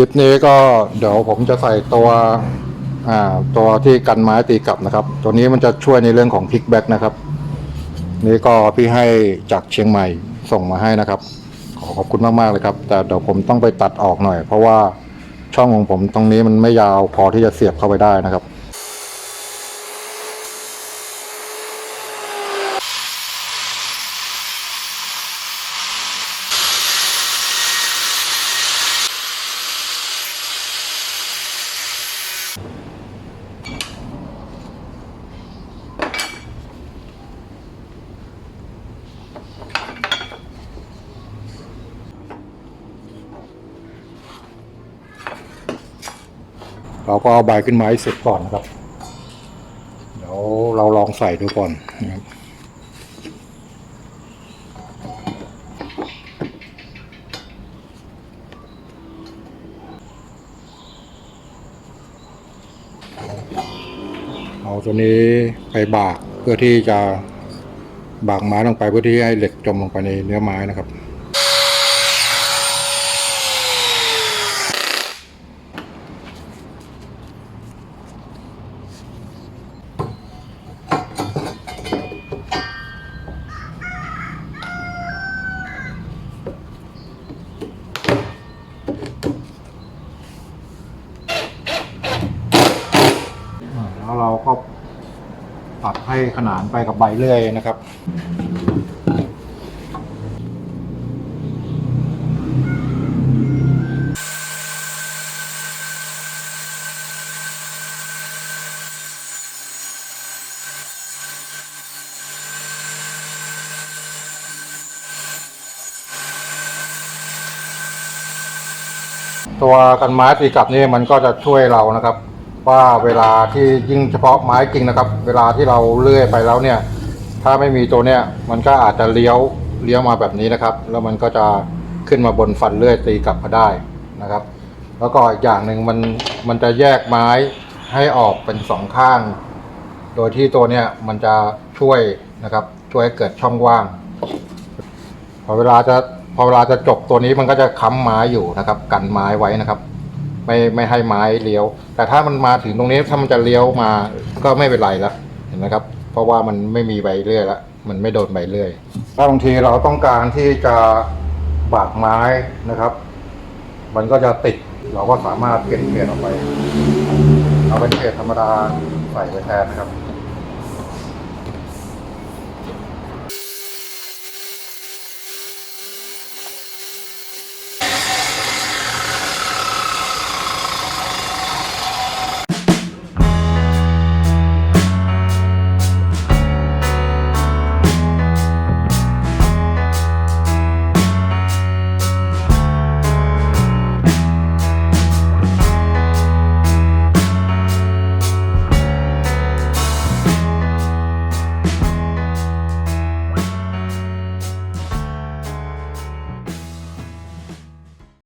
คลิปนี้ก็เดี๋ยวผมจะใส่ตัวอ่าตัวที่กันไม้ตีกลับนะครับ ตัวนี้มันจะช่วยในเรื่องของพิกแบ็กนะครับ นี่ก็พี่ให้จากเชียงใหม่ส่งมาให้นะครับ ขอขอบคุณมากๆเลยครับ แต่เดี๋ยวผมต้องไปตัดออกหน่อย เพราะว่าช่องของผมตรงนี้มันไม่ยาวพอที่จะเสียบเข้าไปได้นะครับ เราก็เอาใบขึ้นมาให้เสร็จก่อนนะครับ เดี๋ยวเราลองใส่ดูก่อนนะครับเอาตัวนี้ไปบากเพื่อที่จะบากไม้ลงไปเพื่อที่ให้เหล็กจมลงไปในเนื้อไม้นะครับ อ่าแล้วเรา ก็ตัดให้ขนานไปกับใบเลื่อยนะครับตัวกันไม้ตีกลับนี่มันก็จะช่วยเรานะครับ ว่าเวลาที่ยิ่งเฉพาะไม้จริงนะครับ เวลาที่เราเลื่อยไปแล้วเนี่ย ถ้าไม่มีตัวเนี้ยมันก็อาจจะเลี้ยวเลี้ยวมาแบบนี้นะครับ แล้วมันก็จะขึ้นมาบนฟันเลื่อยตีกลับมาได้นะครับ แล้วก็อีกอย่างหนึ่งมันมันจะแยกไม้ให้ออกเป็นสองข้าง โดยที่ตัวเนี้ยมันจะช่วยนะครับ ช่วยให้เกิดช่องว่าง พอเวลาจะพอเวลาจะจบตัวนี้มันก็จะค้ำไม้อยู่นะครับ กันไม้ไว้นะครับ ไม่ไม่ให้ไม้เลี้ยว แต่ถ้ามันมาถึงตรงนี้ถ้ามันจะเลี้ยวมาก็ไม่เป็นไรแล้วเห็นไหมครับ เพราะว่ามันไม่มีใบเลื่อยละมันไม่โดนใบเลื่อยถ้าบางทีเราต้องการที่จะบากไม้นะครับ มันก็จะติดเราก็สามารถเปลี่ยนเปลี่ยนออกไป เอาเป็นเกรดธรรมดาใส่ไปแทนนะครับ